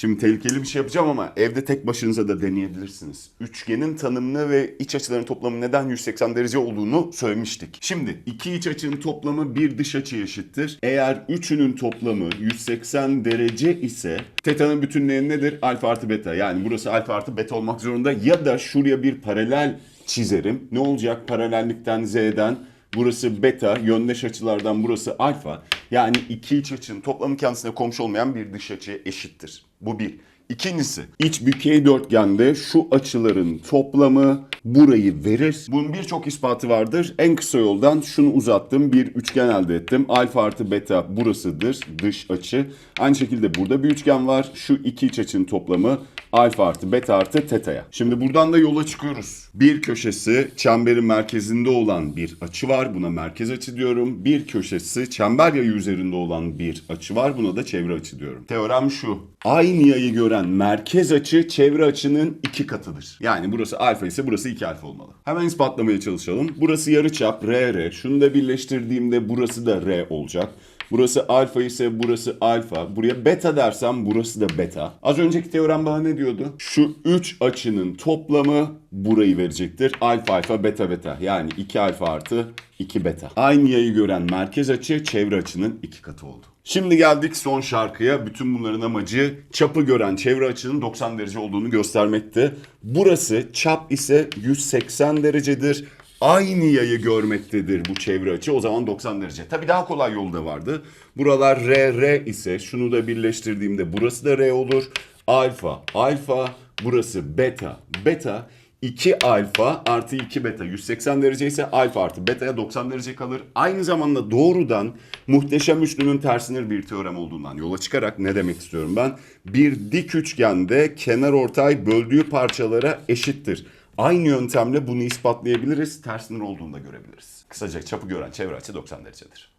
Şimdi tehlikeli bir şey yapacağım ama evde tek başınıza da deneyebilirsiniz. Üçgenin tanımını ve iç açıların toplamı neden 180 derece olduğunu söylemiştik. Şimdi iki iç açının toplamı bir dış açıya eşittir. Eğer üçünün toplamı 180 derece ise teta'nın bütünlüğü nedir? Alfa artı beta. Yani burası alfa artı beta olmak zorunda. Ya da şuraya bir paralel çizerim. Ne olacak? Paralellikten Z'den Burası beta, yöndeş açılardan burası alfa. Yani iki iç açının toplamı kendisine komşu olmayan bir dış açıya eşittir. Bu bir. İkincisi, iç bükey dörtgende şu açıların toplamı burayı verir. Bunun birçok ispatı vardır. En kısa yoldan şunu uzattım, bir üçgen elde ettim. Alfa artı beta burasıdır, dış açı. Aynı şekilde burada bir üçgen var. Şu iki iç açının toplamı alfa artı beta artı teta'ya. Şimdi buradan da yola çıkıyoruz. Bir köşesi çemberin merkezinde olan bir açı var. Buna merkez açı diyorum. Bir köşesi çember yayı üzerinde olan bir açı var. Buna da çevre açı diyorum. Teorem şu. Aynı yayı gören merkez açı çevre açının iki katıdır. Yani burası alfa ise burası 2 alfa olmalı. Hemen ispatlamaya çalışalım. Burası yarıçap RR. Şunu da birleştirdiğimde burası da R olacak. Burası alfa ise burası alfa. Buraya beta dersem burası da beta. Az önceki teorem bana ne diyordu? Şu 3 açının toplamı burayı verecektir. Alfa alfa beta beta. Yani 2 alfa artı 2 beta. Aynı yayı gören merkez açı çevre açının iki katı oldu. Şimdi geldik son şarkıya. Bütün bunların amacı çapı gören çevre açının 90 derece olduğunu göstermekti. Burası çap ise 180 derecedir aynı yayı görmektedir bu çevre açı. O zaman 90 derece. Tabii daha kolay yolu da vardı. Buralar R, R ise şunu da birleştirdiğimde burası da R olur. Alfa, alfa, burası beta, beta. 2 alfa artı 2 beta 180 derece ise alfa artı beta'ya 90 derece kalır. Aynı zamanda doğrudan muhteşem üçlünün tersinin bir teorem olduğundan yola çıkarak ne demek istiyorum ben? Bir dik üçgende kenar ortay böldüğü parçalara eşittir. Aynı yöntemle bunu ispatlayabiliriz. Tersinin olduğunu da görebiliriz. Kısaca çapı gören çevre açı 90 derecedir.